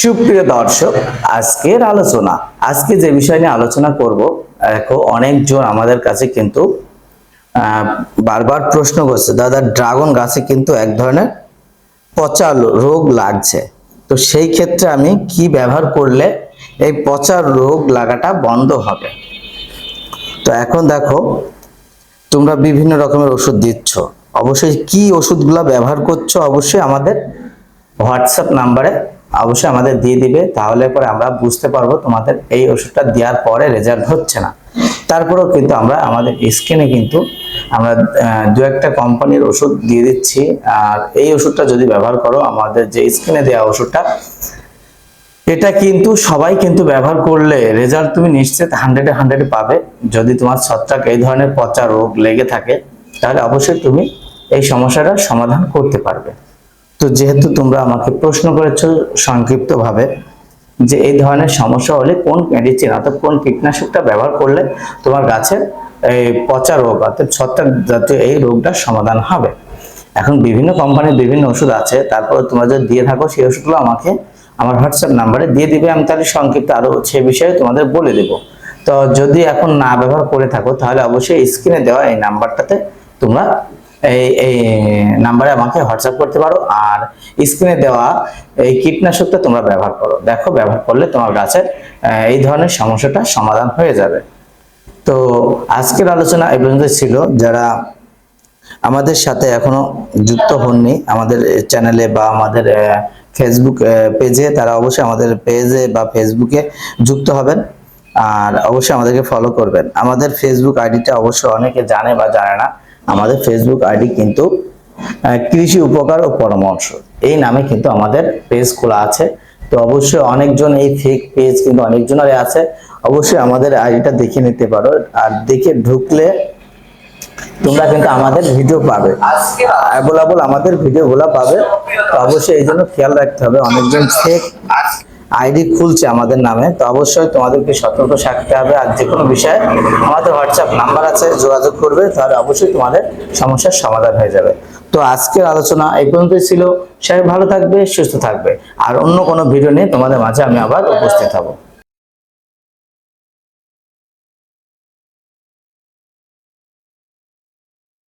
সুপ্রিয় দর্শক, আজকের আলোচনা, আজকে যে বিষয় নিয়ে আলোচনা করব, দেখো অনেকজন আমাদের কাছে কিন্তু বারবার প্রশ্ন করছে, দাদা, ড্রাগন গাছে কিন্তু এক ধরনের পচা রোগ লাগছে। তো সেই ক্ষেত্রে আমি কি ব্যবহার করলে এই পচা রোগ লাগাটা বন্ধ হবে? তো এখন দেখো, তোমরা বিভিন্ন রকমের ওষুধ দিচ্ছ। অবশ্যই কি ওষুধগুলো ব্যবহার করছ, অবশ্যই আমাদের হোয়াটসঅ্যাপ নাম্বারে অবশ্যই আমাদের দিয়ে দিবে, তাহলে পরে আমরা বুঝতে পারব তোমাদের এই ওষুধটা দেওয়ার পরে রেজাল্ট হচ্ছে না। তারপরেও কিন্তু আমরা আমাদের স্কিনে কিন্তু আমরা দু একটা কোম্পানির ওষুধ দিয়ে দিচ্ছি। আর এই ওষুধটা যদি ব্যবহার করো, আমাদের যে স্কিনে দেওয়া ওষুধটা, এটা কিন্তু সবাই কিন্তু ব্যবহার করলে রেজাল্ট তুমি নিশ্চিত হান্ড্রেডে হান্ড্রেড পাবে। যদি তোমার ছত্রাক এই ধরনের পচা রোগ লেগে থাকে, তাহলে অবশ্যই তুমি এই সমস্যাটার সমাধান করতে পারবে। তো যেহেতু তোমরা আমাকে প্রশ্ন করেছ সংক্ষিপ্তভাবে যে এই ধরনের সমস্যা হলে কোন মেডিসিন অর্থাৎ কোন কীটনাশকটা ব্যবহার করলে তোমার গাছের এই পচা রোগ অর্থাৎ ছত্রাক জাতীয় এই রোগটার সমাধান হবে? এখন বিভিন্ন কোম্পানির বিভিন্ন ওষুধ আছে, তারপরে তোমরা যদি দিয়ে থাকো সেই ওষুধগুলো আমাকে আমার হোয়াটসঅ্যাপ নাম্বারে দিয়ে দিবে, আমি তাহলে সংক্ষিপ্ত আরও সে বিষয়ে তোমাদের বলে দেব। তো যদি এখন না ব্যবহার করে থাকো তাহলে অবশ্যই স্ক্রিনে দেওয়া এই নাম্বারটাতে তোমরা এই এই নাম্বারে আমাকে হোয়াটসঅ্যাপ করতে পারো আর স্ক্রিনে দেওয়া এই কীটনাশকটা তোমরা ব্যবহার করো। দেখো, ব্যবহার করলে তোমার গাছের এই ধরনের সমস্যাটা সমাধান হয়ে যাবে। তো আজকের আলোচনা এই পর্যন্ত ছিল। যারা আমাদের সাথে এখনও যুক্ত হননি, আমাদের চ্যানেলে বা আমাদের ফেসবুক পেজে, তারা অবশ্যই আমাদের পেজে বা ফেসবুকে যুক্ত হবেন আর অবশ্যই আমাদেরকে ফলো করবেন। আমাদের ফেসবুক আইডিটা অবশ্যই অনেকে জানে বা জানে না। আমাদের ফেসবুক আইডি কিন্তু কৃষি উপকার ও পরামর্শ। এই নামে কিন্তু আমাদের পেজ খোলা আছে। তো অবশ্যই অনেকজন এই ফেক পেজ কিন্তু অনেকজনেরই আছে। অবশ্যই আমাদের আইডিটা দেখে নিতে পারো। আর দেখে ঢুকলে তোমরা কিন্তু আমাদের ভিডিও পাবে। অ্যাভেলেবল আমাদের ভিডিওগুলো পাবে। তো অবশ্যই এই জন্য খেয়াল রাখতে হবে। অনেকজন ফেক আইডি খুলছে আমাদের নামে, তো অবশ্যই তোমাদেরকে সতর্ক থাকতে হবে। আর যে কোনো বিষয়ে আমাদের হোয়াটসঅ্যাপ নাম্বার আছে, যোগাযোগ করবে, তাহলে অবশ্যই তোমাদের সমস্যার সমাধান হয়ে যাবে। তো আজকের আলোচনা এই পর্যন্তই ছিল। সবাই ভালো থাকবে, সুস্থ থাকবে। আর অন্য কোনো ভিডিও নিয়ে তোমাদের মাঝে আমি আবার উপস্থিত হব।